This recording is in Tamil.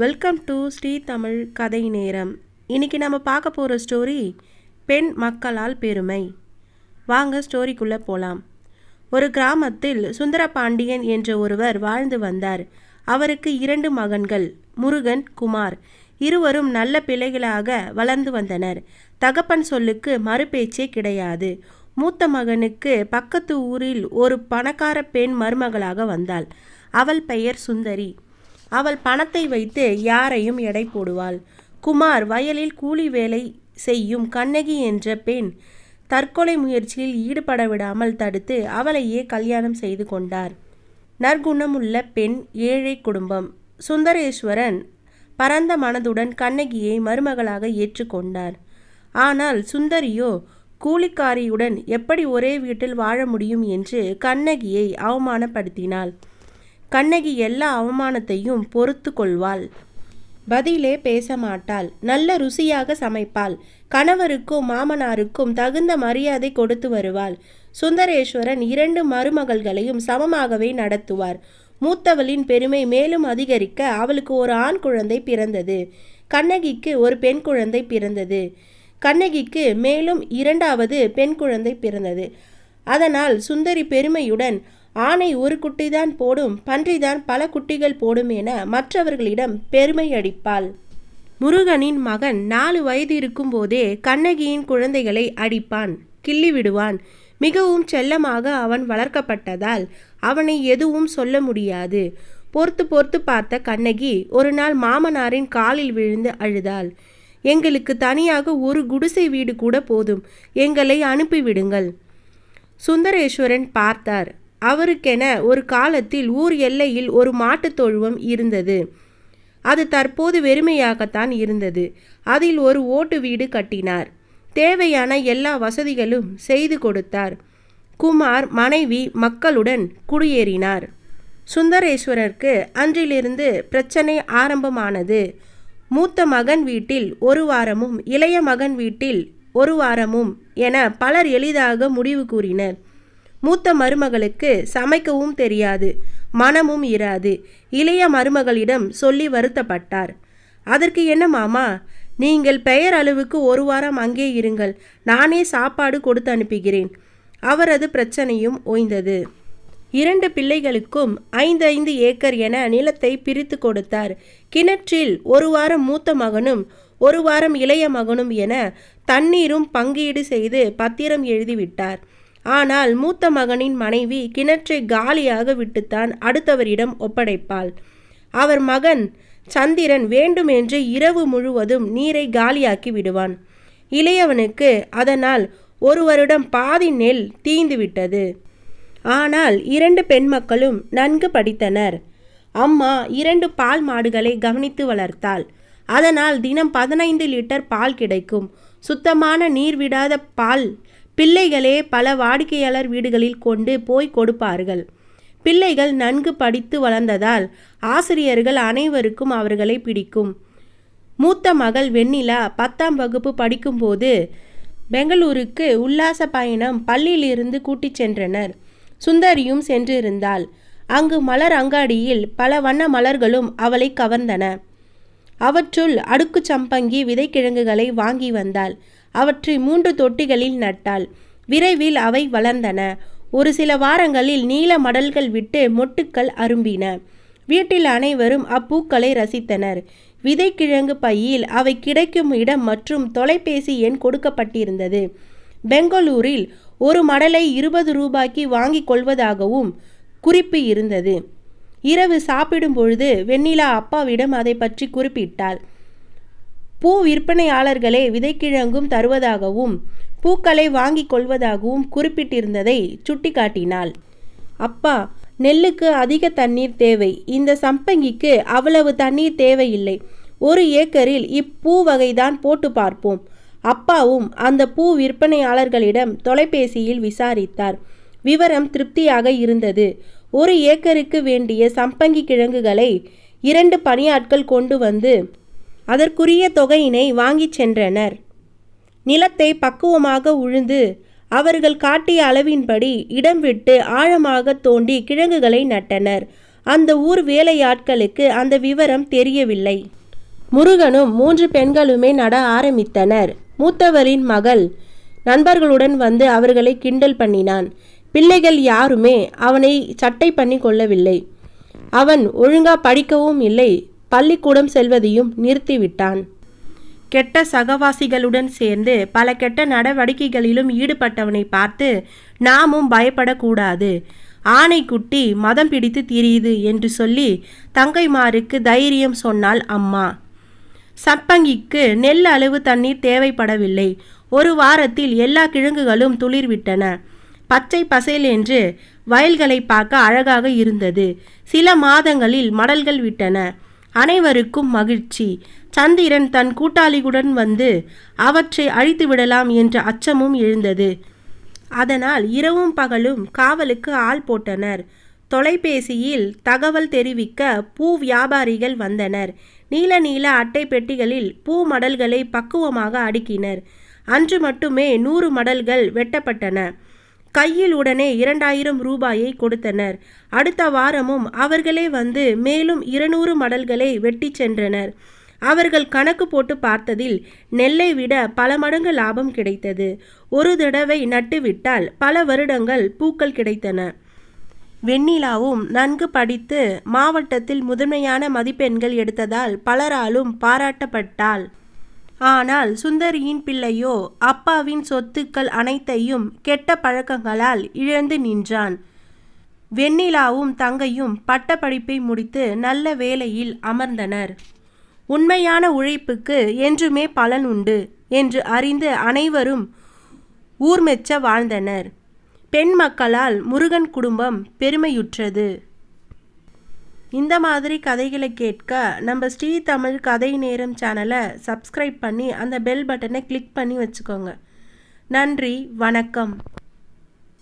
வெல்கம் டு ஸ்ரீ தமிழ் கதை நேரம் இன்றைக்கி நம்ம பார்க்க போகிற ஸ்டோரி பெண் மக்களால் பெருமை. வாங்க ஸ்டோரிக்குள்ளே போகலாம் ஒரு கிராமத்தில் சுந்தரபாண்டியன் என்ற ஒருவர் வாழ்ந்து வந்தார். அவருக்கு இரண்டு மகன்கள் முருகன் குமார். இருவரும் நல்ல பிள்ளைகளாக வளர்ந்து வந்தனர். தகப்பன் சொல்லுக்கு மறுபேச்சே கிடையாது. மூத்த மகனுக்கு பக்கத்து ஊரில் ஒரு பணக்கார பெண் மருமகளாக வந்தாள். அவள் பெயர் சுந்தரி. அவள் பணத்தை வைத்து யாரையும் எடை போடுவாள். குமார் வயலில் கூலி வேலை செய்யும் கண்ணகி என்ற பெண் தற்கொலை முயற்சியில் ஈடுபட விடாமல் தடுத்து அவளையே கல்யாணம் செய்து கொண்டார். நற்குணமுள்ள பெண் ஏழை குடும்பம். சுந்தரேஸ்வரன் பரந்த மனதுடன் கண்ணகியை மருமகளாக ஏற்றுக்கொண்டார் ஆனால் சுந்தரியோ கூலிக்காரியுடன் எப்படி ஒரே வீட்டில் வாழ முடியும் என்று கண்ணகியை அவமானப்படுத்தினாள். கண்ணகி எல்லா அவமானத்தையும் பொறுத்து கொள்வாள் பதிலே பேச மாட்டாள் நல்ல ருசியாக சமைப்பாள். கணவருக்கும் மாமனாருக்கும் தகுந்த மரியாதை கொடுத்து வருவாள். சுந்தரேஸ்வரன் இரண்டு மருமகள்களையும் சமமாகவே நடத்துவார். மூத்தவளின் பெருமை மேலும் அதிகரிக்க அவளுக்கு ஒரு ஆண் குழந்தை பிறந்தது. கண்ணகிக்கு ஒரு பெண் குழந்தை பிறந்தது. கண்ணகிக்கு மேலும் இரண்டாவது பெண் குழந்தை பிறந்தது. அதனால் சுந்தரி பெருமையுடன் ஆனை ஒரு குட்டிதான் போடும் பன்றிதான் பல குட்டிகள் போடும் என மற்றவர்களிடம் பெருமை அடிப்பாள் முருகனின் மகன் நாலு வயது இருக்கும்போதே கண்ணகியின் குழந்தைகளை அடிப்பான் கிள்ளி விடுவான் மிகவும் செல்லமாக அவன் வளர்க்கப்பட்டதால் அவனை எதுவும் சொல்ல முடியாது. பொறுத்து பொறுத்து பார்த்த கண்ணகி ஒரு நாள் மாமனாரின் காலில் விழுந்து அழுதாள். எங்களுக்கு தனியாக ஒரு குடிசை வீடு கூட போதும் எங்களை அனுப்பிவிடுங்கள். சுந்தரேஸ்வரன் பார்த்தார். அவருக்கென ஒரு காலத்தில் ஊர் எல்லையில் ஒரு மாட்டுத் தொழுவம் இருந்தது. அது தற்போது வெறுமையாகத்தான் இருந்தது. அதில் ஒரு ஓட்டு வீடு கட்டினார். தேவையான எல்லா வசதிகளும் செய்து கொடுத்தார். குமார் மனைவி மக்களுடன் குடியேறினார். சுந்தரேஸ்வரருக்கு அன்றிலிருந்து பிரச்சனை ஆரம்பமானது. மூத்த மகன் வீட்டில் ஒரு வாரமும் இளைய மகன் வீட்டில் ஒரு வாரமும் என பலர் எளிதாக முடிவு கூறினர். மூத்த மருமகளுக்கு சமைக்கவும் தெரியாது மனமும் இராது. இளைய மருமகளிடம் சொல்லி வருத்தப்பட்டார். அதற்கு என்ன மாமா? நீங்கள் பெயர் அளவுக்கு ஒரு வாரம் அங்கே இருங்கள். நானே சாப்பாடு கொடுத்து அனுப்புகிறேன். அவரது பிரச்சனையும் ஓய்ந்தது. இரண்டு பிள்ளைகளுக்கும் ஐந்து ஐந்து ஏக்கர் என நிலத்தை பிரித்து கொடுத்தார். கிணற்றில் ஒரு வாரம் மூத்த மகனும் ஒரு வாரம் இளைய மகனும் என தண்ணீரும் பங்கீடு செய்து பத்திரம் எழுதிவிட்டார். ஆனால் மூத்த மகனின் மனைவி கிணற்றை காலியாக விட்டுத்தான் அடுத்தவரிடம் ஒப்படைப்பாள். அவர் மகன் சந்திரன் வேண்டுமென்று இரவு முழுவதும் நீரை காலியாக்கி விடுவான். இளையவனுக்கு அதனால் ஒரு வருடம் பாதி நெல் தீந்துவிட்டது ஆனால் இரண்டு பெண் மக்களும் நன்கு படித்தனர். அம்மா இரண்டு பால் மாடுகளை கவனித்து வளர்த்தாள். அதனால் தினம் பதினைந்து லிட்டர் பால் கிடைக்கும். சுத்தமான நீர் விடாத பால் பிள்ளைகளே பல வாடிக்கையாளர் வீடுகளில் கொண்டு போய் கொடுப்பார்கள். பிள்ளைகள் நன்கு படித்து வளர்ந்ததால் ஆசிரியர்கள் அனைவருக்கும் அவர்களை பிடிக்கும். மூத்த மகள் வெண்ணிலா பத்தாம் வகுப்பு படிக்கும்போது பெங்களூருக்கு உல்லாச பயணம் பள்ளியிலிருந்து கூட்டிச் சென்றனர். சுந்தரியும் சென்றிருந்தாள். அங்கு மலர் அங்காடியில் பல வண்ண மலர்களும் அவளை கவர்ந்தன. அவற்றுள் அடுக்கு சம்பங்கி விதைக்கிழங்குகளை வாங்கி வந்தாள். அவற்றை மூன்று தொட்டிகளில் நட்டாள். விரைவில் அவை வளர்ந்தன. ஒரு சில வாரங்களில் நீல மடல்கள் விட்டு மொட்டுக்கள் அரும்பின. வீட்டில் அனைவரும் அப்பூக்களை ரசித்தனர். விதைக்கிழங்கு பையில் அவை கிடைக்கும் இடம் மற்றும் தொலைபேசி எண் கொடுக்கப்பட்டிருந்தது. பெங்களூரில் ஒரு மடலை இருபது ரூபாய்க்கு வாங்கிக் கொள்வதாகவும் குறிப்பு இருந்தது. இரவு சாப்பிடும் பொழுது வெண்ணிலா அப்பாவிடம் அதை பற்றி குறிப்பிட்டாள். பூ விற்பனையாளர்களே விதைக்கிழங்கும் தருவதாகவும் பூக்களை வாங்கிக் கொள்வதாகவும் குறிப்பிட்டிருந்ததை சுட்டிக்காட்டினாள். அப்பா நெல்லுக்கு அதிக தண்ணீர் தேவை. இந்த சம்பங்கிக்கு அவ்வளவு தண்ணீர் தேவையில்லை. ஒரு ஏக்கரில் இப்பூ வகைதான் போட்டு பார்ப்போம். அப்பாவும் அந்த பூ விற்பனையாளர்களிடம் தொலைபேசியில் விசாரித்தார். விவரம் திருப்தியாக இருந்தது. ஒரு ஏக்கருக்கு வேண்டிய சம்பங்கி கிழங்குகளை இரண்டு பணியாட்கள் கொண்டு வந்து அதற்குரிய தொகையினை வாங்கிச் சென்றனர். நிலத்தை பக்குவமாக உழுந்து அவர்கள் காட்டிய அளவின்படி இடம் விட்டு ஆழமாக தோண்டி கிழங்குகளை நட்டனர். அந்த ஊர் வேலையாட்களுக்கு அந்த விவரம் தெரியவில்லை. முருகனும் மூன்று பெண்களுமே நட ஆரம்பித்தனர். மூத்தவரின் மகள் நண்பர்களுடன் வந்து அவர்களை கிண்டல் பண்ணினான். பிள்ளைகள் யாருமே அவனை சட்டை பண்ணி கொள்ளவில்லை. அவன் ஒழுங்கா படிக்கவும் இல்லை. பள்ளிக்கூடம் செல்வதையும் நிறுத்திவிட்டான். கெட்ட சகவாசிகளுடன் சேர்ந்து பல கெட்ட நடவடிக்கைகளிலும் ஈடுபட்டவனை பார்த்து நாமும் பயப்படக்கூடாது. ஆனைக்குட்டி மதம் பிடித்து திரியுது என்று சொல்லி தங்கைமாருக்கு தைரியம் சொன்னாள் அம்மா. சப்பங்கிக்கு நெல் அளவு தண்ணீர் தேவைப்படவில்லை. ஒரு வாரத்தில் எல்லா கிழங்குகளும் துளிர்விட்டன. பச்சை பசேல் என்று வயல்களை பார்க்க அழகாக இருந்தது. சில மாதங்களில் மடல்கள் விட்டன. அனைவருக்கும் மகிழ்ச்சி. சந்திரன் தன் கூட்டாளிகளுடன் வந்து அவற்றை அழித்து விடலாம் என்ற அச்சமும் எழுந்தது. அதனால் இரவும் பகலும் காவலுக்கு ஆள் போட்டனர். தொலைபேசியில் தகவல் தெரிவிக்க பூ வியாபாரிகள் வந்தனர். நீல நீல அட்டை பெட்டிகளில் பூ மடல்களை பக்குவமாக அடுக்கினர். அன்று மட்டுமே நூறு மடல்கள் வெட்டப்பட்டன. கையில் உடனே இரண்டாயிரம் ரூபாயை கொடுத்தனர். அடுத்த வாரமும் அவர்களே வந்து மேலும் இருநூறு மடல்களை வெட்டி சென்றனர். அவர்கள் கணக்கு போட்டு பார்த்ததில் நெல்லை விட பல மடங்கு லாபம் கிடைத்தது. ஒரு தடவை நட்டுவிட்டால் பல வருடங்கள் பூக்கள் கிடைத்தன. வெண்ணிலாவும் நன்கு படித்து மாவட்டத்தில் முதன்மையான மதிப்பெண்கள் எடுத்ததால் பலராலும் பாராட்டப்பட்டாள். ஆனால் சுந்தரியின் பிள்ளையோ அப்பாவின் சொத்துக்கள் அனைத்தையும் கெட்ட பழக்கங்களால் இழந்து நின்றான். வெண்ணிலாவும் தங்கையும் பட்டப்படிப்பை முடித்து நல்ல வேலையில் அமர்ந்தனர். உண்மையான உழைப்புக்கு என்றுமே பலன் உண்டு என்று அறிந்து அனைவரும் ஊர்மெச்ச வாழ்ந்தனர். பெண் மக்களால் முருகன் குடும்பம் பெருமையுற்றது. இந்த மாதிரி கதைகளை கேட்க நம்ம ஸ்ரீ தமிழ் கதை நேரம் சேனலை சப்ஸ்கிரைப் பண்ணி அந்த பெல் பட்டனை கிளிக் பண்ணி வச்சுக்கோங்க. நன்றி வணக்கம்.